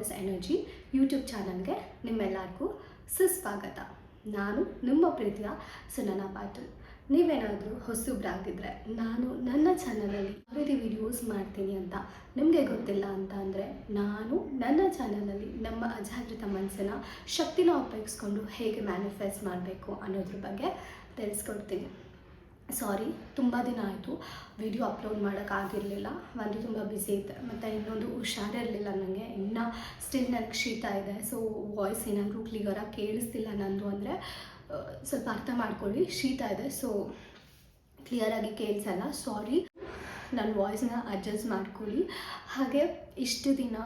Goddess energy YouTube ಚಾನಲ್ಗೆ ನಿಮ್ಮೆಲ್ಲರಿಗೂ ಸುಸ್ವಾಗತ. ನಾನು ನಿಮ್ಮ ಪ್ರೀತಿಯ ಸುನನ ಪಾಟಲ್. ನೀವೇನಾದರೂ ಹೊಸಬ್ರಾಗಿದ್ದರೆ ನಾನು ನನ್ನ ಚಾನಲಲ್ಲಿ ರೀತಿ ವಿಡಿಯೋಸ್ ಮಾಡ್ತೀನಿ ಅಂತ ನಿಮಗೆ ಗೊತ್ತಿಲ್ಲ ಅಂತ ಅಂದರೆ ನಾನು ನನ್ನ ಚಾನಲಲ್ಲಿ ನಮ್ಮ ಅಜಾಗೃತ ಮನಸ್ಸಿನ ಶಕ್ತಿನ ಉಪಯೋಗಿಸ್ಕೊಂಡು ಹೇಗೆ ಮ್ಯಾನಿಫೆಸ್ಟ್ ಮಾಡಬೇಕು ಅನ್ನೋದ್ರ ಬಗ್ಗೆ ತಿಳಿಸ್ಕೊಡ್ತೀನಿ. ಸಾರಿ ತುಂಬ ದಿನ ಆಯಿತು. ವಿಡಿಯೋ ಅಪ್ಲೋಡ್ ಮಾಡೋಕ್ಕಾಗಿರಲಿಲ್ಲ ಒಂದು ತುಂಬ ಬ್ಯುಸಿ ಇತ್ತು ಮತ್ತು ಇನ್ನೊಂದು ಹುಷಾರಿರಲಿಲ್ಲ ನನಗೆ ಇನ್ನೂ ಸ್ಟಿಲ್ ನನಗೆ ಶೀತ ಇದೆ. ಸೊ ವಾಯ್ಸ್ ಏನಾದರೂ ಕ್ಲಿಯರಾಗಿ ಕೇಳಿಸ್ತಿಲ್ಲ ನಂದು ಅಂದರೆ ಸ್ವಲ್ಪ ಅರ್ಥ ಮಾಡ್ಕೊಳ್ಳಿ. ಶೀತ ಇದೆ. ಸೊ ಕ್ಲಿಯರಾಗಿ ಕೇಳಿಸಲ್ಲ. ಸಾರಿ ನನ್ನ ವಾಯ್ಸ್ನ ಅಡ್ಜಸ್ಟ್ ಮಾಡ್ಕೊಳ್ಳಿ. ಹಾಗೆ ಇಷ್ಟು ದಿನ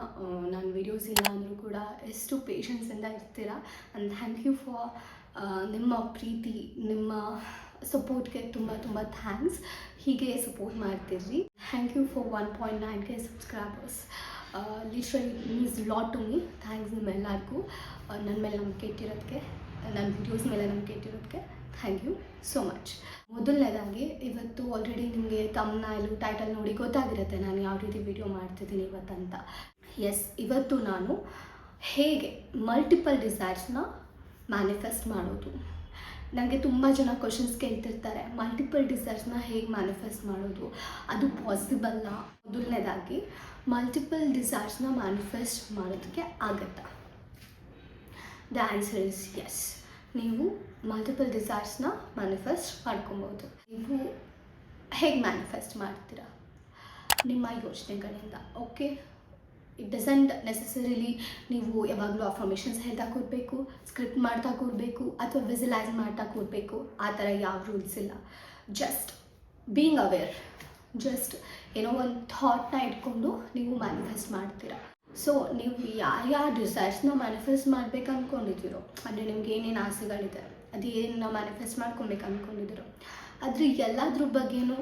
ನಾನು ವಿಡಿಯೋಸ್ ಇಲ್ಲ ಅಂದರೂ ಕೂಡ ಎಷ್ಟು ಪೇಷನ್ಸಿಂದ ಇರ್ತೀರ? ಆ್ಯಂಡ್ ಥ್ಯಾಂಕ್ ಯು ಫಾರ್ ನಿಮ್ಮ ಪ್ರೀತಿ, ನಿಮ್ಮ ಸಪೋರ್ಟ್ಗೆ ತುಂಬ ತುಂಬ ಥ್ಯಾಂಕ್ಸ್ ಹೀಗೆ support ಮಾಡ್ತಿರ್ರಿ. Thank you for one point nine K subscribers literally means lot to me thanks ನಿಮ್ಮೆಲ್ಲರಿಗೂ. ನನ್ನ ಮೇಲೆ ನಂಬಿಕೆ ಇಟ್ಟಿರೋದಕ್ಕೆ ನನ್ನ ವಿಡಿಯೋಸ್ ಮೇಲೆ ನಂಬಿಕೆ ಇಟ್ಟಿರೋದಕ್ಕೆ ಥ್ಯಾಂಕ್ ಯು ಸೋ ಮಚ್ ಮೊದಲನೇದಾಗಿ, ಇವತ್ತು ಆಲ್ರೆಡಿ ನಿಮಗೆ ತಮ್ನೈಲು ಟೈಟಲ್ ನೋಡಿ ಗೊತ್ತಾಗಿರುತ್ತೆ ನಾನು ಯಾವ ರೀತಿ ವಿಡಿಯೋ ಮಾಡ್ತಿದ್ದೀನಿ ಇವತ್ತಂತ. ಎಸ್ ಇವತ್ತು ನಾನು ಹೇಗೆ ಮಲ್ಟಿಪಲ್ ಡಿಸೈರ್ಸ್ನ ಮ್ಯಾನಿಫೆಸ್ಟ್ ಮಾಡೋದು. ನನಗೆ ತುಂಬ ಜನ ಕ್ವಶನ್ಸ್ ಕೇಳ್ತಿರ್ತಾರೆ. ಮಲ್ಟಿಪಲ್ ಡಿಸೈರ್ಸ್ನ ಹೇಗೆ ಮ್ಯಾನಿಫೆಸ್ಟ್ ಮಾಡೋದು? ಅದು ಪಾಸಿಬಲ್ಲ ಮೊದಲನೇದಾಗಿ ಮಲ್ಟಿಪಲ್ ಡಿಸೈರ್ಸ್ನ ಮ್ಯಾನಿಫೆಸ್ಟ್ ಮಾಡೋದಕ್ಕೆ ಆಗುತ್ತಾ? ದ ಆನ್ಸರ್ ಇಸ್ ಎಸ್ ನೀವು ಮಲ್ಟಿಪಲ್ ಡಿಸೈರ್ಸ್ನ ಮ್ಯಾನಿಫೆಸ್ಟ್ ಮಾಡ್ಕೊಬೋದು. ನೀವು ಹೇಗೆ ಮ್ಯಾನಿಫೆಸ್ಟ್ ಮಾಡ್ತೀರಾ? ನಿಮ್ಮ ಯೋಚನೆಗಳಿಂದ ಓಕೆ ಇಟ್ ಡಸಂಟ್ ನೆಸಸರಿಲಿ ನೀವು ಯಾವಾಗಲೂ ಅಫರ್ಮೇಷನ್ಸ್ ಹೇಳ್ತಾ ಕೂರಬೇಕು ಸ್ಕ್ರಿಪ್ಟ್ ಮಾಡ್ತಾ ಕೂರಬೇಕು ಅಥವಾ ವಿಸಿಲೈಸ್ ಮಾಡ್ತಾ ಕೂರಬೇಕು, ಆ ಥರ ಯಾವ ರೂಲ್ಸ್ ಇಲ್ಲ. ಜಸ್ಟ್ ಬೀಯಿಂಗ್ ಅವೇರ್ ಜಸ್ಟ್ ಏನೋ ಒಂದು ಥಾಟ್ನ ಇಟ್ಕೊಂಡು ನೀವು ಮ್ಯಾನಿಫೆಸ್ಟ್ ಮಾಡ್ತೀರಾ. ಸೊ ನೀವು ಯಾರ್ಯಾವ ಡಿಸೈರ್ಸ್ನ ಮ್ಯಾನಿಫೆಸ್ಟ್ ಮಾಡ್ಬೇಕು ಅಂದ್ಕೊಂಡಿದ್ದೀರೋ ಅಂದರೆ ನಿಮ್ಗೆ ಏನೇನು ಆಸೆಗಳಿದೆ, ಅದು ಏನು ಮ್ಯಾನಿಫೆಸ್ಟ್ ಮಾಡ್ಕೊಬೇಕು ಅಂದ್ಕೊಂಡಿದ್ದೀರೋ ಅದ್ರ ಎಲ್ಲದ್ರ ಬಗ್ಗೆನೂ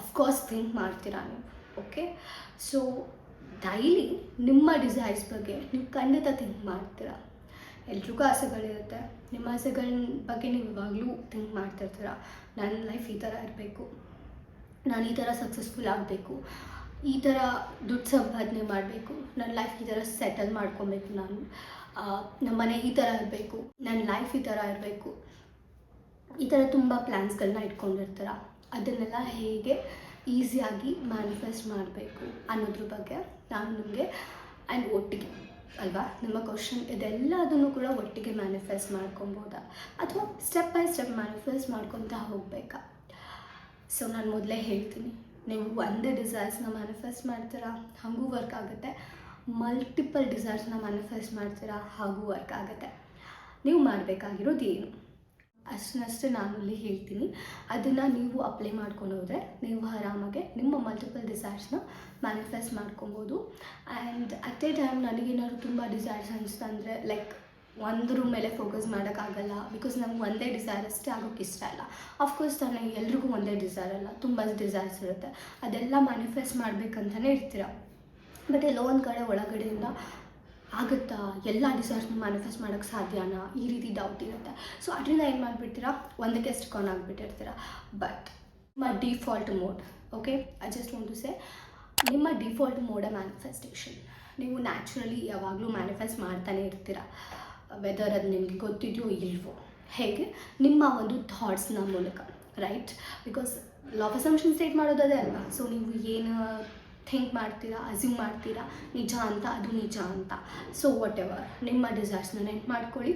ಅಫ್ಕೋರ್ಸ್ ಥಿಂಕ್ ಮಾಡ್ತೀರಾ ನೀವು ಓಕೆ ಸೊ ಡೈಲಿ ನಿಮ್ಮ ಡಿಸೈರ್ಸ್ ಬಗ್ಗೆ ನೀವು ಖಂಡಿತ ಥಿಂಕ್ ಮಾಡ್ತೀರಾ? ಎಲ್ರಿಗೂ ಆಸೆಗಳಿರುತ್ತೆ. ನಿಮ್ಮ ಆಸೆಗಳ ಬಗ್ಗೆ ನೀವು ಇವಾಗಲೂ ಥಿಂಕ್ ಮಾಡ್ತಿರ್ತೀರ. ನನ್ನ ಲೈಫ್ ಈ ಥರ ಇರಬೇಕು. ನಾನು ಈ ಥರ ಸಕ್ಸಸ್ಫುಲ್ ಆಗಬೇಕು. ಈ ಥರ ದುಡ್ಡು ಸಂಪಾದನೆ ಮಾಡಬೇಕು. ನನ್ನ ಲೈಫ್ ಈ ಥರ ಸೆಟಲ್ ಮಾಡ್ಕೊಬೇಕು ನಾನು. ನಮ್ಮ ಮನೆ ಈ ಥರ ಇರಬೇಕು. ನನ್ನ ಲೈಫ್ ಈ ಥರ ಇರಬೇಕು. ಈ ಥರ ತುಂಬ ಪ್ಲ್ಯಾನ್ಸ್ಗಳನ್ನ ಇಟ್ಕೊಂಡಿರ್ತೀರ. ಅದನ್ನೆಲ್ಲ ಹೇಗೆ ಈಸಿಯಾಗಿ ಮ್ಯಾನಿಫೆಸ್ಟ್ ಮಾಡಬೇಕು ಅನ್ನೋದ್ರ ಬಗ್ಗೆ ನಾನು ನಿಮಗೆ ಆ್ಯಂಡ್ ಒಟ್ಟಿಗೆ ಅಲ್ವಾ, ನಿಮ್ಮ ಕ್ವಶನ್ ಇದೆಲ್ಲದನ್ನು ಕೂಡ ಒಟ್ಟಿಗೆ ಮ್ಯಾನಿಫೆಸ್ಟ್ ಮಾಡ್ಕೊಬೋದಾ ಅಥವಾ ಸ್ಟೆಪ್ ಬೈ ಸ್ಟೆಪ್ ಮ್ಯಾನಿಫೆಸ್ಟ್ ಮಾಡ್ಕೊತಾ ಹೋಗಬೇಕಾ? ಸೊ ನಾನು ಮೊದಲೇ ಹೇಳ್ತೀನಿ, ನೀವು ಒಂದೇ ಡಿಸೈರ್ಸ್ನ ಮ್ಯಾನಿಫೆಸ್ಟ್ ಮಾಡ್ತೀರಾ, ಹಾಗೂ ವರ್ಕ್ ಆಗುತ್ತೆ. ಮಲ್ಟಿಪಲ್ ಡಿಸೈರ್ಸ್ನ ಮ್ಯಾನಿಫೆಸ್ಟ್ ಮಾಡ್ತೀರಾ, ಹಾಗೂ ವರ್ಕ್ ಆಗುತ್ತೆ. ನೀವು ಮಾಡಬೇಕಾಗಿರೋದು ಏನು? ಅಷ್ಟನ್ನಷ್ಟೇ ನಾನು ಇಲ್ಲಿ ಹೇಳ್ತೀನಿ. ಅದನ್ನು ನೀವು ಅಪ್ಲೈ ಮಾಡ್ಕೊಂಡು ಹೋದರೆ ನೀವು ಆರಾಮಾಗೆ ನಿಮ್ಮ ಮಲ್ಟಿಪಲ್ ಡಿಸೈರ್ಸ್ನ ಮ್ಯಾನಿಫೆಸ್ಟ್ ಮಾಡ್ಕೊಬೋದು. ಆ್ಯಂಡ್ ಅಟ್ ಎ ಟೈಮ್ ನನಗೇನಾದ್ರು ತುಂಬ ಡಿಸೈರ್ಸ್ ಅನಿಸ್ತಂದರೆ ಲೈಕ್ ಒಂದ್ರ ಮೇಲೆ ಫೋಕಸ್ ಮಾಡೋಕ್ಕಾಗಲ್ಲ. ಬಿಕಾಸ್ ನಮ್ಗೆ ಒಂದೇ ಡಿಸೈರ್ ಅಷ್ಟೇ ಆಗೋಕ್ಕೆ ಇಷ್ಟ ಇಲ್ಲ. ಅಫ್ಕೋರ್ಸ್ ತಾನೇ ಎಲ್ರಿಗೂ ಒಂದೇ ಡಿಸೈರ್ ಅಲ್ಲ. ತುಂಬ ಡಿಸೈರ್ಸ್ ಇರುತ್ತೆ. ಅದೆಲ್ಲ ಮ್ಯಾನಿಫೆಸ್ಟ್ ಮಾಡಬೇಕಂತಲೇ ಇರ್ತೀರ. ಬಟ್ ಎಲ್ಲೋ ಒಂದು ಕಡೆ ಒಳಗಡೆಯಿಂದ ಆಗುತ್ತಾ? ಎಲ್ಲ ಡಿಸೈರ್ಸ್ನ ಮ್ಯಾನಿಫೆಸ್ಟ್ ಮಾಡೋಕ್ಕೆ ಸಾಧ್ಯನಾ? ಈ ರೀತಿ ಡೌಟ್ ಇರುತ್ತೆ. ಸೊ ಅದರಿಂದ ಏನು ಮಾಡಿಬಿಡ್ತೀರಾ? ಒಂದಕ್ಕೆ ಸ್ಟಿಕಾನ್ ಆಗಿಬಿಟ್ಟಿರ್ತೀರ. ಬಟ್ ನಿಮ್ಮ default mode okay I just want to say ನಿಮ್ಮ ಡಿಫಾಲ್ಟ್ ಮೋಡ ಮ್ಯಾನಿಫೆಸ್ಟೇಷನ್ ನೀವು ನ್ಯಾಚುರಲಿ ಯಾವಾಗಲೂ ಮ್ಯಾನಿಫೆಸ್ಟ್ ಮಾಡ್ತಾನೆ ಇರ್ತೀರ. ವೆದರ್ ಅದು ನಿಮಗೆ ಗೊತ್ತಿದೆಯೋ ಇಲ್ವೋ. ಹೇಗೆ? ನಿಮ್ಮ ಒಂದು ಥಾಟ್ಸ್ನ ಮೂಲಕ right because law of assumption state ಮಾಡೋದದೇ ಅಲ್ವಾ? ಸೊ ನೀವು ಏನು ಥಿಂಕ್ ಮಾಡ್ತೀರಾ ಅಸ್ಯೂಮ್ ಮಾಡ್ತೀರಾ, ನಿಜ ಅಂತ, ಅದು ನಿಜ ಅಂತ. ಸೊ ವಾಟ್ ಎವರ್ ನಿಮ್ಮ ಡಿಸೈರ್ಸ್ನ ನೆನ್ಪು ಮಾಡ್ಕೊಳ್ಳಿ.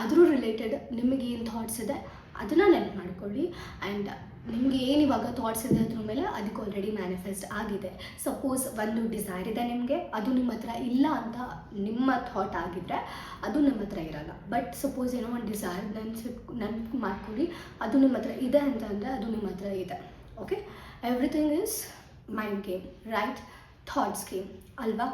ಅದ್ರ ರಿಲೇಟೆಡ್ ನಿಮಗೆ ಏನು ಥಾಟ್ಸ್ ಇದೆ, ಅದನ್ನು ನೆನ್ಪು ಮಾಡ್ಕೊಳ್ಳಿ. ಆ್ಯಂಡ್ ನಿಮಗೆ ಏನು ಇವಾಗ ಥಾಟ್ಸ್ ಇದೆ ಅದ್ರ ಮೇಲೆ ಅದಕ್ಕೆ ಆಲ್ರೆಡಿ ಮ್ಯಾನಿಫೆಸ್ಟ್ ಆಗಿದೆ. ಸಪೋಸ್ ಒಂದು ಡಿಸೈರ್ ಇದೆ ನಿಮಗೆ, ಅದು ನಿಮ್ಮ ಹತ್ರ ಇಲ್ಲ ಅಂತ ನಿಮ್ಮ ಥಾಟ್ ಆಗಿದ್ದರೆ ಅದು ನಿಮ್ಮ ಹತ್ರ ಇರಲ್ಲ. ಬಟ್ ಸಪೋಸ್ ಏನೋ ಒಂದು ಡಿಸೈರ್ ನೆನ್ಸಿ ನೆನ್ಪು ಮಾಡ್ಕೊಳ್ಳಿ, ಅದು ನಿಮ್ಮ ಹತ್ರ ಇದೆ ಅಂತ ಅಂದರೆ ಅದು ನಿಮ್ಮ ಹತ್ರ ಇದೆ. Okay everything is mind right thoughts game ಅಲ್ವಾ?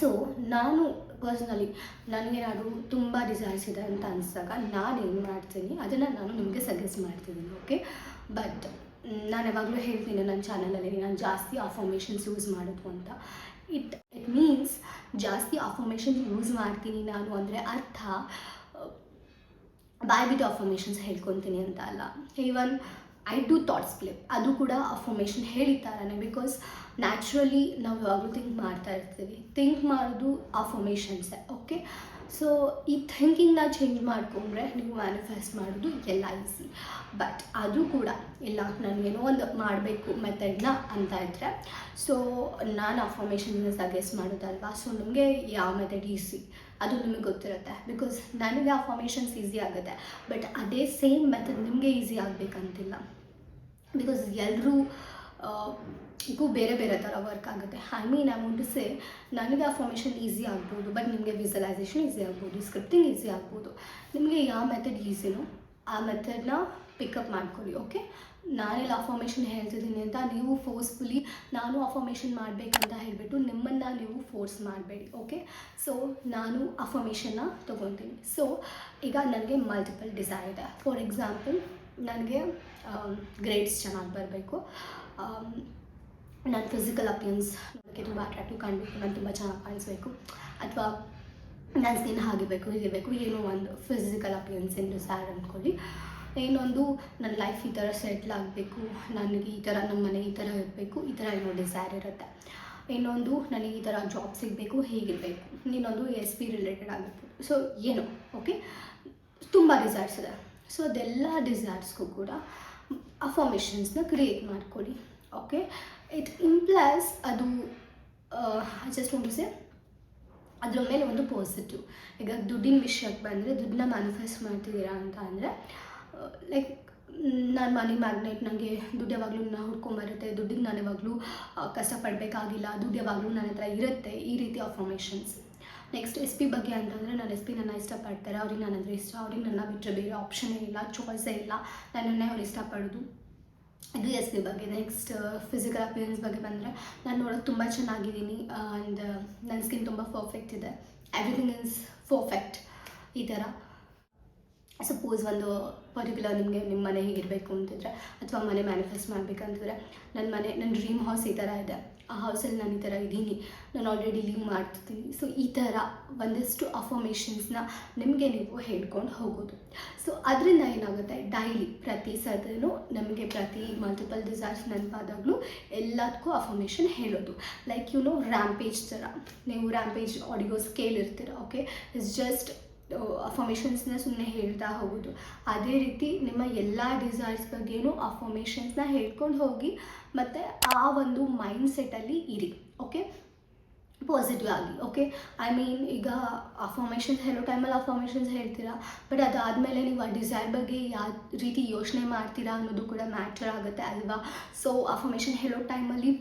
ಸೊ ನಾನು ಪರ್ಸ್ನಲಿ ನನಗೇನಾದರೂ ತುಂಬ ಡಿಸೈರ್ಸ್ ಇದೆ ಅಂತ ಅನಿಸಿದಾಗ ನಾನು ಏನು ಮಾಡ್ತೀನಿ, ಅದನ್ನು ನಾನು ನಿಮಗೆ ಸಜೆಸ್ಟ್ ಮಾಡ್ತಿದ್ದೀನಿ ಓಕೆ ಬಟ್ ನಾನು ಯಾವಾಗಲೂ ಹೇಳ್ತೀನಿ ನನ್ನ ಚಾನಲಲ್ಲಿ ನಾನು ಜಾಸ್ತಿ ಅಫಾರ್ಮೇಷನ್ಸ್ ಯೂಸ್ ಮಾಡೋದು ಅಂತ. ಇಟ್ ಇಟ್ ಮೀನ್ಸ್ ಜಾಸ್ತಿ ಅಫಾರ್ಮೇಷನ್ಸ್ ಯೂಸ್ ಮಾಡ್ತೀನಿ ನಾನು ಅಂದರೆ ಅರ್ಥ ಬಾಯ್ಬಿಟ್ಟು ಅಫಾರ್ಮೇಷನ್ಸ್ ಹೇಳ್ಕೊತೀನಿ ಅಂತ ಅಲ್ಲ. Even I do thoughts flip ಅದು ಕೂಡ ಅಫರ್ಮೇಷನ್ ಹೇಳಿದ್ದಾರನೆ ಬಿಕಾಸ್ ನ್ಯಾಚುರಲಿ ನಾವು ಯಾವಾಗಲೂ ಥಿಂಕ್ ಮಾಡ್ತಾ ಇರ್ತೀವಿ. ಥಿಂಕ್ ಮಾಡೋದು ಅಫರ್ಮೇಷನ್ಸೇ ಓಕೆ ಸೊ ಈ ಥಿಂಕಿಂಗ್ನ ಚೇಂಜ್ ಮಾಡಿಕೊಂಡ್ರೆ ನೀವು ಮ್ಯಾನಿಫೆಸ್ಟ್ ಮಾಡೋದು ಎಲ್ಲ ಈಸಿ ಬಟ್ ಅದು ಕೂಡ ಇಲ್ಲ ನನಗೇನೋ ಒಂದು ಮಾಡಬೇಕು ಮೆಥಡ್ನ ಅಂತ ಇದ್ದರೆ ಸೊ ನಾನು ಅಫರ್ಮೇಷನ್ನ ಸಜೆಸ್ಟ್ ಮಾಡೋದಲ್ವಾ? ಸೊ ನಮಗೆ ಯಾವ ಮೆಥಡ್ ಈಸಿ ಅದು ನಿಮಗೆ ಗೊತ್ತಿರುತ್ತೆ. ಬಿಕಾಸ್ ನನಗೆ ಆ ಫಾರ್ಮೇಷನ್ಸ್ ಈಸಿ ಆಗುತ್ತೆ. ಬಟ್ ಅದೇ ಸೇಮ್ ಮೆಥಡ್ ನಿಮಗೆ ಈಸಿ ಆಗಬೇಕಂತಿಲ್ಲ. ಬಿಕಾಸ್ ಎಲ್ಲರೂ ಗೂ ಬೇರೆ ಬೇರೆ ಥರ ವರ್ಕ್ ಆಗುತ್ತೆ. I mean I want to say ನನಗೆ ಆ ಫಾರ್ಮೇಷನ್ ಈಸಿ ಆಗ್ಬೋದು ಬಟ್ ನಿಮಗೆ ವಿಸಲೈಸೇಷನ್ ಈಸಿ ಆಗ್ಬೋದು ಸ್ಕ್ರಿಪ್ಟಿಂಗ್ ಈಸಿ ಆಗ್ಬೋದು. ನಿಮಗೆ ಯಾವ ಮೆಥಡ್ ಈಸಿನೋ ಆ ಮೆಥಡ್ನ ಪಿಕಪ್ ಮಾಡ್ಕೊಳ್ಳಿ ಓಕೆ ನಾನೆಲ್ಲ ಅಫಾರ್ಮೇಷನ್ ಹೇಳ್ತಿದ್ದೀನಿ ಅಂತ ನೀವು ಫೋರ್ಸ್ಫುಲಿ ನಾನು ಅಫಾರ್ಮೇಷನ್ ಮಾಡಬೇಕಂತ ಹೇಳಿಬಿಟ್ಟು ನಿಮ್ಮನ್ನು ನೀವು ಫೋರ್ಸ್ ಮಾಡಬೇಡಿ ಓಕೆ ಸೊ ನಾನು ಅಫಾರ್ಮೇಷನ್ನ ತೊಗೊತೀನಿ ಸೊ ಈಗ ನನಗೆ ಮಲ್ಟಿಪಲ್ ಡಿಸೈರ್ ಇದೆ. ಫಾರ್ ಎಕ್ಸಾಂಪಲ್ ನನಗೆ ಗ್ರೇಡ್ಸ್ ಚೆನ್ನಾಗಿ ಬರಬೇಕು. ನನ್ನ ಫಿಸಿಕಲ್ ಅಪಿಯನ್ಸ್ ನನಗೆ ತುಂಬ ಅಟ್ರಾಕ್ಟಿವ್ ಕಾಣಬೇಕು ನಾನು ತುಂಬ ಚೆನ್ನಾಗಿ ಕಾಣಿಸ್ಬೇಕು. ಅಥವಾ ನನ್ನ ಸ್ಕಿನ್ ಆಗಿರಬೇಕು ಇರಬೇಕು ಏನೋ ಒಂದು ಫಿಸಿಕಲ್ ಅಪಿಯನ್ಸ್ ಇನ್ ಡಿಸೈರ್ ಅಂದ್ಕೊಳ್ಳಿ. ಇನ್ನೊಂದು ನನ್ನ ಲೈಫ್ ಈ ಥರ ಸೆಟ್ಲ್ ಆಗಬೇಕು. ನನಗೆ ಈ ಥರ ನಮ್ಮ ಮನೆ ಈ ಥರ ಇರಬೇಕು. ಈ ಥರ ಏನೋ ಡಿಸೈರ್ ಇರುತ್ತೆ. ಇನ್ನೊಂದು, ನನಗೆ ಈ ಥರ ಜಾಬ್ ಸಿಗಬೇಕು, ಹೇಗಿರಬೇಕು. ಇನ್ನೊಂದು ಎಸ್ ಪಿ ರಿಲೇಟೆಡ್ ಆಗಿರ್ಬೋದು ಸೊ ಏನೋ ಓಕೆ ತುಂಬ ಡಿಸೈರ್ಸ್ ಇದೆ. ಸೊ ಅದೆಲ್ಲ ಡಿಸೈರ್ಸ್ಗೂ ಕೂಡ ಅಫಾರ್ಮೇಷನ್ಸ್ನ ಕ್ರಿಯೇಟ್ ಮಾಡ್ಕೊಳ್ಳಿ ಓಕೆ ಇಟ್ ಇಂಪ್ಲೈಸ್ ಅದು ಜಸ್ಟ್ ಒಂದು ಸೇ ಅದ್ರ ಮೇಲೆ ಒಂದು ಪಾಸಿಟಿವ್ ಈಗ ದುಡ್ಡಿನ ವಿಷಯಕ್ಕೆ ಬಂದರೆ, ದುಡ್ಡನ್ನ ಮ್ಯಾನಿಫೆಸ್ಟ್ ಮಾಡ್ತಿದ್ದೀರಾ ಅಂತ ಅಂದರೆ ಲೈಕ್ ನಾನು ಮನಿ ಮ್ಯಾಗ್ನೆಟ್ ನನಗೆ ದುಡ್ಡು ಯಾವಾಗಲೂ ನಾನು ಹುಡ್ಕೊಂಬರುತ್ತೆ ದುಡ್ಡಿಗೆ ನಾನು ಯಾವಾಗಲೂ ಕಷ್ಟಪಡಬೇಕಾಗಿಲ್ಲ ದುಡ್ಡು ಯಾವಾಗಲೂ ನನ್ನ ಹತ್ರ ಇರುತ್ತೆ ಈ ರೀತಿ ಅಫಾರ್ಮೇಷನ್ಸ್ ನೆಕ್ಸ್ಟ್ ಎಸ್ ಪಿ ಬಗ್ಗೆ ಅಂತಂದರೆ ನಾನು ಎಸ್ ಪಿ ನನ್ನ ಇಷ್ಟಪಡ್ತಾರೆ. ಅವ್ರಿಗೆ ನನ್ನ ಅಂದರೆ ಇಷ್ಟ. ಅವ್ರಿಗೆ ನನ್ನ ಬಿಟ್ಟರೆ ಬೇರೆ ಆಪ್ಷನೇ ಇಲ್ಲ ಚಾಯ್ಸೇ ಇಲ್ಲ. ನನ್ನನ್ನೇ ಅವ್ರು ಇಷ್ಟಪಡೋದು. ಇದು ಎಸ್ ಪಿ ಬಗ್ಗೆ. ನೆಕ್ಸ್ಟ್ ಫಿಸಿಕಲ್ ಅಪಿಯರೆನ್ಸ್ ಬಗ್ಗೆ ಬಂದರೆ ನಾನು ನೋಡೋಕೆ ತುಂಬ ಚೆನ್ನಾಗಿದ್ದೀನಿ. ಆ್ಯಂಡ್ ನನ್ನ ಸ್ಕಿನ್ ತುಂಬ ಪರ್ಫೆಕ್ಟ್ ಇದೆ. ಎವ್ರಿಥಿಂಗ್ ಇಸ್ ಪರ್ಫೆಕ್ಟ್ ಈ ಥರ ಸಪೋಸ್ ಒಂದು ಪರ್ಟಿಕ್ಯುಲರ್ ನಿಮಗೆ ನಿಮ್ಮ ಮನೆ ಹೇಗಿರಬೇಕು ಅಂತಿದ್ರೆ, ಅಥವಾ ಮನೆ ಮ್ಯಾನಿಫೆಸ್ಟ್ ಮಾಡಬೇಕಂತಿದ್ರೆ ನನ್ನ ಮನೆ ನನ್ನ ಡ್ರೀಮ್ ಹೌಸ್ ಈ ಥರ ಇದೆ. ಆ ಹೌಸಲ್ಲಿ ನಾನು ಈ ಥರ ಇದ್ದೀನಿ. ನಾನು ಆಲ್ರೆಡಿ ಲೀವ್ ಮಾಡ್ತಿದ್ದೀನಿ. ಸೊ ಈ ಥರ ಒಂದಷ್ಟು ಅಫರ್ಮೇಷನ್ಸ್ನ ನಿಮಗೆ ನೀವು ಹೇಳ್ಕೊಂಡು ಹೋಗೋದು. ಸೊ ಅದರಿಂದ ಏನಾಗುತ್ತೆ? ಡೈಲಿ ಪ್ರತಿ ಸದನೂ ನಮಗೆ ಪ್ರತಿ ಮಲ್ಟಿಪಲ್ ಡಿಸೈರ್ಸ್ ನೆನಪಾದಾಗಲೂ ಎಲ್ಲದಕ್ಕೂ ಅಫರ್ಮೇಷನ್ ಹೇಳೋದು. ಲೈಕ್ ಯು ನೋ ರ್ಯಾಂಪೇಜ್ ಥರ. ನೀವು ರ್ಯಾಂಪೇಜ್ ಆಡಿಯೋ ಸ್ಕೇಲ್ ಇರ್ತೀರ ಓಕೆ ಇಟ್ಸ್ ಜಸ್ಟ್ ಅಫರ್ಮೇಷನ್ಸ್ನ ಸುಮ್ಮನೆ ಹೇಳ್ತಾ ಹೋಗೋದು. ಅದೇ ರೀತಿ ನಿಮ್ಮ ಎಲ್ಲ ಡಿಸೈರ್ಸ್ ಬಗ್ಗೆನೂ ಅಫರ್ಮೇಷನ್ಸ್ನ ಹೇಳ್ಕೊಂಡು ಹೋಗಿ ಮತ್ತು ಆ ಒಂದು ಮೈಂಡ್ ಸೆಟ್ಟಲ್ಲಿ ಇರಿ ಓಕೆ ಪಾಸಿಟಿವ್ ಆಗಿ ಓಕೆ ಐ ಮೀನ್ ಈಗ ಅಫಾರ್ಮೇಷನ್ಸ್ ಹೇಳೋ ಟೈಮಲ್ಲಿ ಅಫಾರ್ಮೇಷನ್ಸ್ ಹೇಳ್ತೀರಾ? ಬಟ್ ಅದಾದಮೇಲೆ ನೀವು ಆ ಡಿಸೈರ್ ಬಗ್ಗೆ ಯಾವ ರೀತಿ ಯೋಚನೆ ಮಾಡ್ತೀರಾ ಅನ್ನೋದು ಕೂಡ ಮ್ಯಾಟರ್ ಆಗುತ್ತೆ ಅಲ್ವಾ? ಸೊ ಅಫಾರ್ಮೇಷನ್ ಹೇಳೋ ಟೈಮಲ್ಲಿ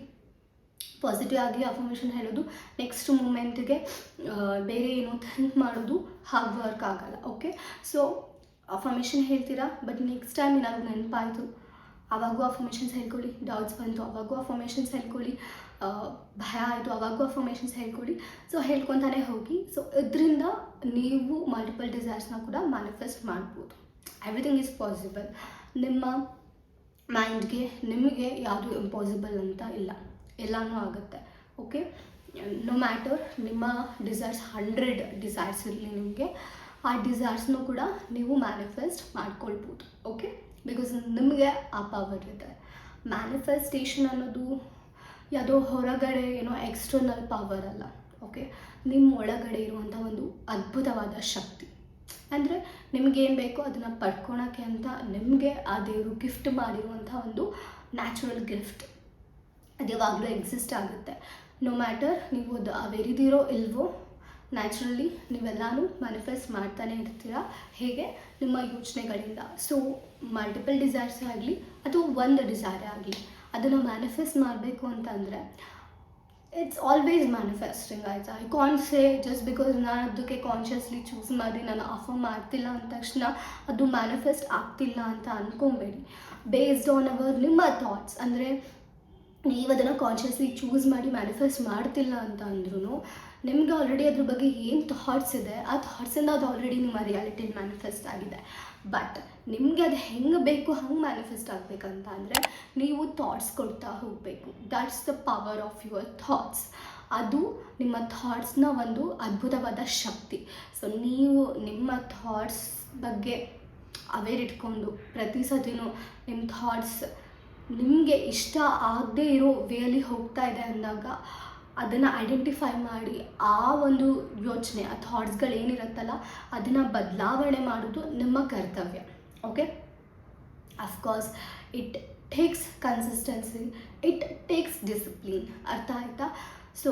ಪಾಸಿಟಿವ್ ಆಗಿ ಅಫರ್ಮೇಷನ್ ಹೇಳೋದು ನೆಕ್ಸ್ಟ್ ಮೂಮೆಂಟ್ಗೆ ಬೇರೆ ಏನೋ ಥಿಂಕ್ ಮಾಡೋದು ಹಾಗೆ ವರ್ಕ್ ಆಗಲ್ಲ ಓಕೆ ಸೊ ಅಫರ್ಮೇಷನ್ ಹೇಳ್ತೀರಾ? ಬಟ್ ನೆಕ್ಸ್ಟ್ ಟೈಮ್ ಏನಾದ್ರು ನೆನಪಾಯಿತು ಆವಾಗೂ ಅಫರ್ಮೇಷನ್ಸ್ ಹೇಳ್ಕೊಳ್ಳಿ. ಡೌಟ್ಸ್ ಬಂತು, ಅವಾಗೂ ಅಫರ್ಮೇಷನ್ಸ್ ಹೇಳ್ಕೊಳ್ಳಿ. ಭಯ ಆಯಿತು, ಅವಾಗೂ ಅಫರ್ಮೇಷನ್ಸ್ ಹೇಳ್ಕೊಳ್ಳಿ. ಸೊ ಹೇಳ್ಕೊತಾನೆ ಹೋಗಿ. ಸೊ ಇದರಿಂದ ನೀವು ಮಲ್ಟಿಪಲ್ ಡಿಸೈರ್ಸ್ನ ಕೂಡ ಮ್ಯಾನಿಫೆಸ್ಟ್ ಮಾಡ್ಬೋದು. ಎವ್ರಿಥಿಂಗ್ ಈಸ್ ಪಾಸಿಬಲ್ ನಿಮ್ಮ ಮೈಂಡ್ಗೆ ನಿಮಗೆ ಯಾವುದು ಇಂಪಾಸಿಬಲ್ ಅಂತ ಇಲ್ಲ. ಎಲ್ಲನೂ ಆಗುತ್ತೆ. ಓಕೆ ನೋ ಮ್ಯಾಟರ್ ನಿಮ್ಮ ಡಿಸೈರ್ಸ್ ಹಂಡ್ರೆಡ್ ಡಿಸೈರ್ಸ್ ಇರಲಿ ನಿಮಗೆ, ಆ ಡಿಸೈರ್ಸ್ನೂ ಕೂಡ ನೀವು ಮ್ಯಾನಿಫೆಸ್ಟ್ ಮಾಡ್ಕೊಳ್ಬೋದು. ಓಕೆ ಬಿಕಾಸ್ ನಿಮಗೆ ಆ ಪವರ್ ಇದೆ ಮ್ಯಾನಿಫೆಸ್ಟೇಷನ್ ಅನ್ನೋದು ಯಾವುದೋ ಹೊರಗಡೆ ಏನೋ ಎಕ್ಸ್ಟರ್ನಲ್ ಪವರ್ ಅಲ್ಲ. ಓಕೆ ನಿಮ್ಮ ಒಳಗಡೆ ಇರುವಂಥ ಒಂದು ಅದ್ಭುತವಾದ ಶಕ್ತಿ. ಅಂದರೆ ನಿಮಗೇನು ಬೇಕೋ ಅದನ್ನು ಪಡ್ಕೊಳಕ್ಕೆ ಅಂತ ನಿಮಗೆ ಆ ದೇವರು ಗಿಫ್ಟ್ ಮಾಡಿರುವಂಥ ಒಂದು ನ್ಯಾಚುರಲ್ ಗಿಫ್ಟ್ ಯಾವಾಗಲೂ ಎಕ್ಸಿಸ್ಟ್ ಆಗುತ್ತೆ. ನೋ ಮ್ಯಾಟರ್ ನೀವು ಅದು ಅವೆರಿದಿರೋ ಇಲ್ವೋ ನ್ಯಾಚುರಲಿ ನೀವೆಲ್ಲನೂ ಮ್ಯಾನಿಫೆಸ್ಟ್ ಮಾಡ್ತಾನೆ ಇರ್ತೀರ, ಹೇಗೆ? ನಿಮ್ಮ ಯೋಚನೆಗಳಿಂದ. ಸೊ ಮಲ್ಟಿಪಲ್ ಡಿಸೈರ್ಸ್ ಆಗಲಿ ಅಥವಾ ಒಂದು ಡಿಸೈರ್ ಆಗಲಿ, ಅದನ್ನು ಮ್ಯಾನಿಫೆಸ್ಟ್ ಮಾಡಬೇಕು ಅಂತಂದರೆ ಇಟ್ಸ್ ಆಲ್ವೇಸ್ ಮ್ಯಾನಿಫೆಸ್ಟಿಂಗ್ ಆಯಿತಾ I can say just because ನಾನು ಅದಕ್ಕೆ ಕಾನ್ಷಿಯಸ್ಲಿ ಚೂಸ್ ಮಾಡಿ, ನಾನು ಆಫರ್ ಮಾಡ್ತಿಲ್ಲ ಅಂದ ತಕ್ಷಣ ಅದು ಮ್ಯಾನಿಫೆಸ್ಟ್ ಆಗ್ತಿಲ್ಲ ಅಂತ ಅಂದ್ಕೊಬೇಡಿ ಬೇಸ್ಡ್ ಆನ್ ಅವರ್ ನಿಮ್ಮ ಥಾಟ್ಸ್ ಅಂದರೆ ನೀವು ಅದನ್ನು ಕಾನ್ಷಿಯಸ್ಲಿ ಚೂಸ್ ಮಾಡಿ ಮ್ಯಾನಿಫೆಸ್ಟ್ ಮಾಡ್ತಿಲ್ಲ ಅಂತ ಅಂದ್ರೂ ನಿಮ್ಗೆ ಆಲ್ರೆಡಿ ಅದ್ರ ಬಗ್ಗೆ ಏನು ಥಾಟ್ಸ್ ಇದೆ, ಆ ಥಾಟ್ಸಿಂದ ಅದು ಆಲ್ರೆಡಿ ನಿಮ್ಮ ರಿಯಾಲಿಟಿ ಮ್ಯಾನಿಫೆಸ್ಟ್ ಆಗಿದೆ. ಬಟ್ ನಿಮಗೆ ಅದು ಹೆಂಗೆ ಬೇಕು, ಹಂಗೆ ಮ್ಯಾನಿಫೆಸ್ಟ್ ಆಗಬೇಕಂತ ಅಂದರೆ ನೀವು ಥಾಟ್ಸ್ ಕೊಡ್ತಾ ಹೋಗಬೇಕು. That's the power of your thoughts ಅದು ನಿಮ್ಮ ಥಾಟ್ಸ್ನ ಒಂದು ಅದ್ಭುತವಾದ ಶಕ್ತಿ. ಸೊ ನೀವು ನಿಮ್ಮ ಥಾಟ್ಸ್ ಬಗ್ಗೆ ಅವೇರ್ ಇಟ್ಕೊಂಡು ಪ್ರತಿ ಸತಿನೂ ನಿಮ್ಮ ಥಾಟ್ಸ್ ನಿಮಗೆ ಇಷ್ಟ ಆಗದೇ ಇರೋ ವೇಯಲ್ಲಿ ಹೋಗ್ತಾ ಇದೆ ಅಂದಾಗ ಅದನ್ನು ಐಡೆಂಟಿಫೈ ಮಾಡಿ ಆ ಒಂದು ಯೋಚನೆ ಆ ಥಾಟ್ಸ್ಗಳು ಏನಿರುತ್ತಲ್ಲ ಅದನ್ನು ಬದಲಾವಣೆ ಮಾಡೋದು ನಿಮ್ಮ ಕರ್ತವ್ಯ. Okay of course it takes consistency it takes discipline ಅರ್ಥ ಆಯಿತಾ? So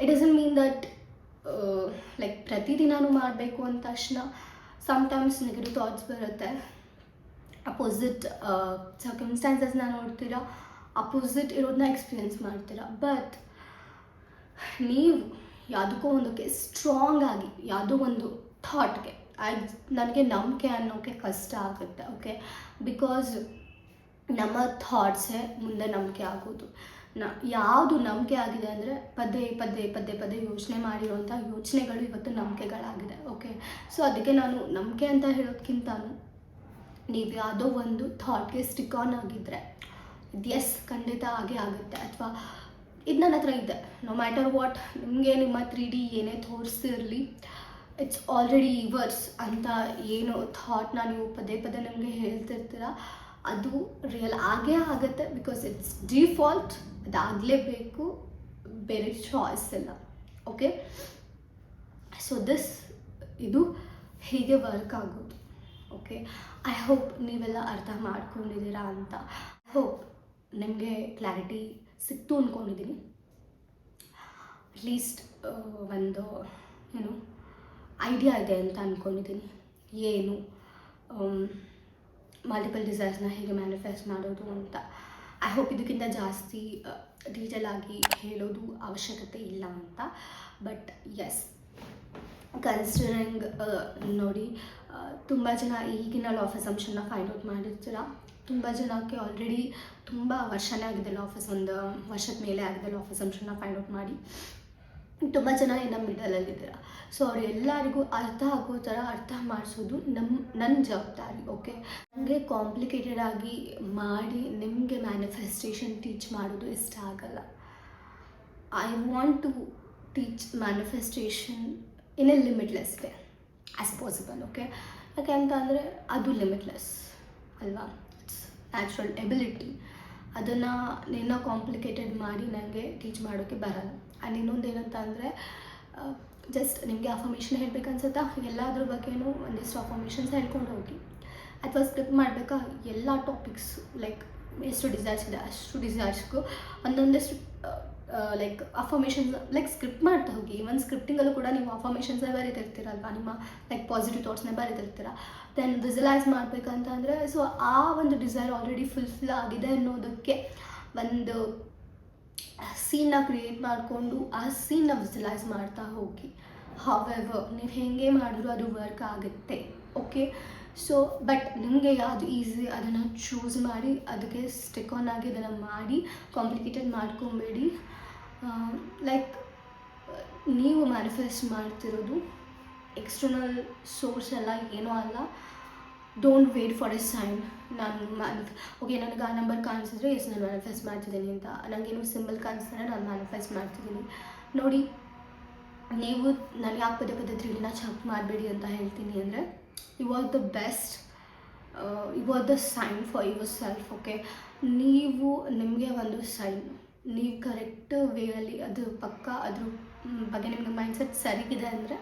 it doesn't mean that like ಪ್ರತಿದಿನೂ ಮಾಡಬೇಕು ಅಂದ ತಕ್ಷಣ ಸಮ್ಟೈಮ್ಸ್ ನೆಗೆಟಿವ್ ಥಾಟ್ಸ್ ಬರುತ್ತೆ. ಅಪೋಸಿಟ್ ಸರ್ಕಮ್ಸ್ಟಾನ್ಸಸ್ನ ನೋಡ್ತೀರಾ? ಅಪೋಸಿಟ್ ಇರೋದನ್ನ ಎಕ್ಸ್ಪೀರಿಯೆನ್ಸ್ ಮಾಡ್ತೀರಾ? ಬಟ್ ನೀವು ಯಾವುದಕ್ಕೋ ಒಂದಕ್ಕೆ ಸ್ಟ್ರಾಂಗ್ ಆಗಿ, ಯಾವುದೋ ಒಂದು ಥಾಟ್ಗೆ ಐ ನನಗೆ ನಂಬಿಕೆ ಅನ್ನೋಕ್ಕೆ ಕಷ್ಟ ಆಗುತ್ತೆ ಓಕೆ ಬಿಕಾಸ್ ನಮ್ಮ ಥಾಟ್ಸೇ ಮುಂದೆ ನಂಬಿಕೆ ಆಗೋದು. ನ, ಯಾವುದು ನಂಬಿಕೆ ಆಗಿದೆ ಅಂದರೆ ಪದೇ ಪದೇ ಪದೇ ಪದೇ ಯೋಚನೆ ಮಾಡಿರುವಂಥ ಯೋಚನೆಗಳು ಇವತ್ತು ನಂಬಿಕೆಗಳಾಗಿದೆ ಓಕೆ ಸೊ ಅದಕ್ಕೆ ನಾನು ನಂಬಿಕೆ ಅಂತ ಹೇಳೋದಕ್ಕಿಂತನೂ ನೀವು ಯಾವುದೋ ಒಂದು ಥಾಟ್ಗೆ ಸ್ಟಿಕ್ ಆನ್ ಆಗಿದ್ದರೆ ಎಸ್ ಖಂಡಿತ ಆಗೇ ಆಗುತ್ತೆ. ಅಥವಾ ಇದು ನನ್ನ ಹತ್ರ ಇದೆ. ನೋ ಮ್ಯಾಟರ್ ವಾಟ್ ನಿಮಗೆ ನಿಮ್ಮ ತ್ರೀ ಡಿ ಏನೇ ತೋರಿಸ್ತಿರಲಿ ಇಟ್ಸ್ ಆಲ್ರೆಡಿ ಇವರ್ಸ್ ಅಂತ ಏನು ಥಾಟ್ನ ನೀವು ಪದೇ ಪದೇ ನಿಮಗೆ ಹೇಳ್ತಿರ್ತೀರ, ಅದು ರಿಯಲ್ ಆಗೇ ಆಗುತ್ತೆ ಬಿಕಾಸ್ ಇಟ್ಸ್ ಡಿಫಾಲ್ಟ್ ಅದಾಗಲೇಬೇಕು, ಬೇರೆ ಚಾಯ್ಸ್ ಇಲ್ಲ. ಓಕೆ ಸೊ ದಿಸ್ ಇದು ಹೀಗೆ ವರ್ಕ್ ಆಗೋದು. ಓಕೆ ಐ ಹೋಪ್ ನೀವೆಲ್ಲ ಅರ್ಥ ಮಾಡ್ಕೊಂಡಿದ್ದೀರಾ ಅಂತ. ಐ ಹೋಪ್ ನಿಮಗೆ ಕ್ಲಾರಿಟಿ ಸಿಕ್ತು ಅಂದ್ಕೊಂಡಿದ್ದೀನಿ ಅಟ್ಲೀಸ್ಟ್ ಒಂದು ಏನು ಐಡಿಯಾ ಇದೆ ಅಂತ ಅಂದ್ಕೊಂಡಿದ್ದೀನಿ ಏನು? ಮಲ್ಟಿಪಲ್ ಡಿಸೈರ್ಸ್ನ ಹೇಗೆ ಮ್ಯಾನಿಫೆಸ್ಟ್ ಮಾಡೋದು ಅಂತ. ಐ ಹೋಪ್ ಇದಕ್ಕಿಂತ ಜಾಸ್ತಿ ಡೀಟೇಲ್ ಆಗಿ ಹೇಳೋದು ಅವಶ್ಯಕತೆ ಇಲ್ಲ ಅಂತ. ಬಟ್ ಎಸ್ ಕನ್ಸಿಡರಿಂಗ್ ನೋಡಿ ತುಂಬ ಜನ ಈಗಿನ ಲಾ ಆಫ್ ಅಸಂಪ್ಷನ್ನ ಫೈಂಡ್ ಔಟ್ ಮಾಡಿರ್ತೀರ. ತುಂಬ ಜನಕ್ಕೆ ಆಲ್ರೆಡಿ ತುಂಬ ವರ್ಷನೇ ಆಗಿದೆ ಲಾ ಒಂದು, ವರ್ಷದ ಮೇಲೆ ಆಗಿದೆ ಲಾ ಆಫ್ ಅಸಂಪ್ಷನ್ನ ಫೈಂಡ್ ಔಟ್ ಮಾಡಿ. ತುಂಬ ಜನ ಇನ್ನು ಮಿಡಲಲ್ಲಿದ್ದೀರ ಸೊ ಅವರೆಲ್ಲರಿಗೂ ಅರ್ಥ ಆಗೋ ಥರ ಅರ್ಥ ಮಾಡಿಸೋದು ನಮ್ಮ ನನ್ನ ಜವಾಬ್ದಾರಿ ಓಕೆ ನನಗೆ ಕಾಂಪ್ಲಿಕೇಟೆಡ್ ಆಗಿ ಮಾಡಿ ನಿಮಗೆ ಮ್ಯಾನಿಫೆಸ್ಟೇಷನ್ ಟೀಚ್ ಮಾಡೋದು ಇಷ್ಟ ಆಗಲ್ಲ. I want to teach manifestation in a limitless way as possible okay ಯಾಕೆ ಅಂತ ಅಂದರೆ ಅದು ಲಿಮಿಟ್ಲೆಸ್ ಅಲ್ವಾ? ಇಟ್ಸ್ ನ್ಯಾಚುರಲ್ ಎಬಿಲಿಟಿ ಅದನ್ನು ನಿನ್ನ ಕಾಂಪ್ಲಿಕೇಟೆಡ್ ಮಾಡಿ ನನಗೆ ಟೀಚ್ ಮಾಡೋಕ್ಕೆ ಬರಲ್ಲ. ಆ್ಯಂಡ್ ಇನ್ನೊಂದು ಏನಂತ ಅಂದರೆ ಜಸ್ಟ್ ನಿಮಗೆ ಅಫರ್ಮೇಷನ್ ಹೇಳ್ಬೇಕನ್ಸುತ್ತಾ? ಎಲ್ಲದ್ರ ಬಗ್ಗೆನೂ ಒಂದಿಷ್ಟು ಅಫರ್ಮೇಷನ್ಸ್ ಹೇಳ್ಕೊಂಡು ಹೋಗಿ. ಅಥವಾ ಸ್ಕ್ರಿಪ್ಟ್ ಮಾಡಬೇಕಾ? ಎಲ್ಲ ಟಾಪಿಕ್ಸು ಲೈಕ್ ಎಷ್ಟು ಡಿಸೈರ್ಸ್ ಇದೆ ಅಷ್ಟು ಡಿಸೈರ್ಸ್ಗೂ ಒಂದೊಂದಷ್ಟು ಲೈಕ್ ಅಫರ್ಮೇಷನ್ಸ್ ಲೈಕ್ ಸ್ಕ್ರಿಪ್ಟ್ ಮಾಡ್ತಾ ಹೋಗಿ. ಇವನ್ ಸ್ಕ್ರಿಪ್ಟಿಂಗಲ್ಲೂ ಕೂಡ ನೀವು ಅಫರ್ಮೇಷನ್ಸೇ ಬರೀತಿರ್ತೀರಲ್ವ? ನಿಮ್ಮ ಲೈಕ್ ಪಾಸಿಟಿವ್ ಥಾಟ್ಸ್ನೇ ಬರೀತಿರ್ತೀರ. ದೆನ್ ವಿಜುಲೈಸ್ ಮಾಡಬೇಕಂತ ಅಂದರೆ ಸೊ ಆ ಒಂದು ಡಿಸೈರ್ ಆಲ್ರೆಡಿ ಫುಲ್ಫಿಲ್ ಆಗಿದೆ ಅನ್ನೋದಕ್ಕೆ ಒಂದು ಸೀನ್ನ ಕ್ರಿಯೇಟ್ ಮಾಡಿಕೊಂಡು ಆ ಸೀನ್ನ ವಿಜುಲೈಸ್ ಮಾಡ್ತಾ ಹೋಗಿ. ಹವೆವರ್ ನೀವು ಹೇಗೆ ಮಾಡಿದ್ರು ಅದು ವರ್ಕ್ ಆಗುತ್ತೆ. ಓಕೆ ಸೊ ಬಟ್ ನಿಮಗೆ ಯಾವುದು ಈಸಿ ಅದನ್ನು ಚೂಸ್ ಮಾಡಿ, ಅದಕ್ಕೆ ಸ್ಟಿಕ್ ಆನ್ ಆಗಿ ಅದನ್ನು ಮಾಡಿ ಕಾಂಪ್ಲಿಕೇಟೆಡ್ ಮಾಡ್ಕೊಬೇಡಿ. ಲೈಕ್ ನೀವು ಮ್ಯಾನಿಫೆಸ್ಟ್ ಮಾಡ್ತಿರೋದು ಎಕ್ಸ್ಟರ್ನಲ್ ಸೋರ್ಸ್ ಎಲ್ಲ ಏನೂ ಅಲ್ಲ. Don't wait for a sign ನಾನು ಮ್ಯಾನಿಫ್ ಓಕೆ ನನಗೆ ಆ ನಂಬರ್ ಕಾಣಿಸಿದ್ರೆ ಎಸ್ ನಾನು ಮ್ಯಾನಿಫೆಸ್ಟ್ ಮಾಡ್ತಿದ್ದೀನಿ ಅಂತ. ನನಗೇನು ಸಿಂಬಲ್ ಕಾಣಿಸಿದ್ರೆ ನಾನು ಮ್ಯಾನಿಫೆಸ್ಟ್ ಮಾಡ್ತಿದ್ದೀನಿ. ನೋಡಿ, ನೀವು ನಾನು ಯಾಕೆ ಪದೇ ಪದೇ ತ್ರೀಡಿನ ಚೆಕ್ ಮಾಡಬೇಡಿ ಅಂತ ಹೇಳ್ತೀನಿ ಅಂದರೆ you are the best you are the sign for yourself okay ನೀವು, ನಿಮಗೆ ಒಂದು ಸೈನ್ ನೀವು ಕರೆಕ್ಟ್ ವೇಯಲ್ಲಿ ಅದು ಪಕ್ಕ ಅದ್ರ ಬಗ್ಗೆ ನಿಮ್ಗೆ ಮೈಂಡ್ಸೆಟ್ ಸರಿಗಿದೆ ಅಂದರೆ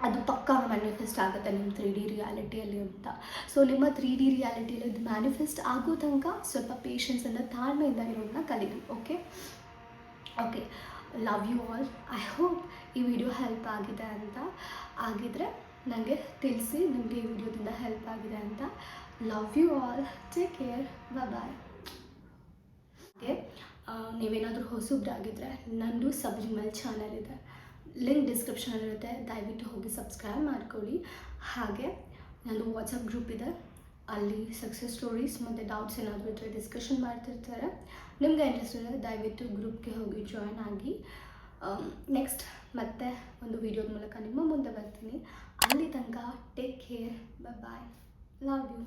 ಅದು ಪಕ್ಕಾ ಮ್ಯಾನಿಫೆಸ್ಟ್ ಆಗುತ್ತೆ ನಿಮ್ಮ ತ್ರೀ ಡಿ ರಿಯಾಲಿಟಿಯಲ್ಲಿ ಅಂತ. ಸೊ ನಿಮ್ಮ ತ್ರೀ ಡಿ ರಿಯಾಲಿಟಿಯಲ್ಲಿ ಅದು ಮ್ಯಾನಿಫೆಸ್ಟ್ ಆಗೋ ತನಕ ಸ್ವಲ್ಪ ಪೇಷನ್ಸ್ ಪೇಷನ್ಸನ್ನು ತಾಳ್ಮೆಯಿಂದ ಇರೋದನ್ನ ಕಲೀರಿ okay okay love you all I hope ಈ ವಿಡಿಯೋ ಹೆಲ್ಪ್ ಆಗಿದೆ ಅಂತ. ಆಗಿದ್ರೆ ನನಗೆ ತಿಳಿಸಿ ನಿಮಗೆ ಈ ವಿಡಿಯೋದಿಂದ ಹೆಲ್ಪ್ ಆಗಿದೆ ಅಂತ. Love you all take care bye ಹಾಗೆ ನೀವೇನಾದರೂ ಹೊಸಬ್ರಾಗಿದ್ದರೆ ನಂದು ಸಬ್ಲಿಮಲ್ ಚಾನಲ್ ಇದೆ. ಲಿಂಕ್ ಡಿಸ್ಕ್ರಿಪ್ಷನಲ್ಲಿರುತ್ತೆ ದಯವಿಟ್ಟು ಹೋಗಿ ಸಬ್ಸ್ಕ್ರೈಬ್ ಮಾಡ್ಕೊಳ್ಳಿ. ಹಾಗೆ ನಂದು ವಾಟ್ಸಪ್ ಗ್ರೂಪ್ ಇದೆ. ಅಲ್ಲಿ ಸಕ್ಸಸ್ ಸ್ಟೋರೀಸ್ ಮತ್ತು ಡೌಟ್ಸ್ ಏನಾದರೂ ಇದ್ದರೆ ಡಿಸ್ಕಷನ್ ಮಾಡ್ತಿರ್ತಾರೆ. ನಿಮಗೆ ಇಂಟ್ರೆಸ್ಟ್ ಇದೆ ದಯವಿಟ್ಟು ಗ್ರೂಪ್ಗೆ ಹೋಗಿ ಜಾಯ್ನ್ ಆಗಿ. ನೆಕ್ಸ್ಟ್ ಮತ್ತೆ ಒಂದು ವಿಡಿಯೋದ ಮೂಲಕ ನಿಮ್ಮ ಮುಂದೆ ಬರ್ತೀನಿ. ಅಲ್ಲಿ ತನಕ take care bye love you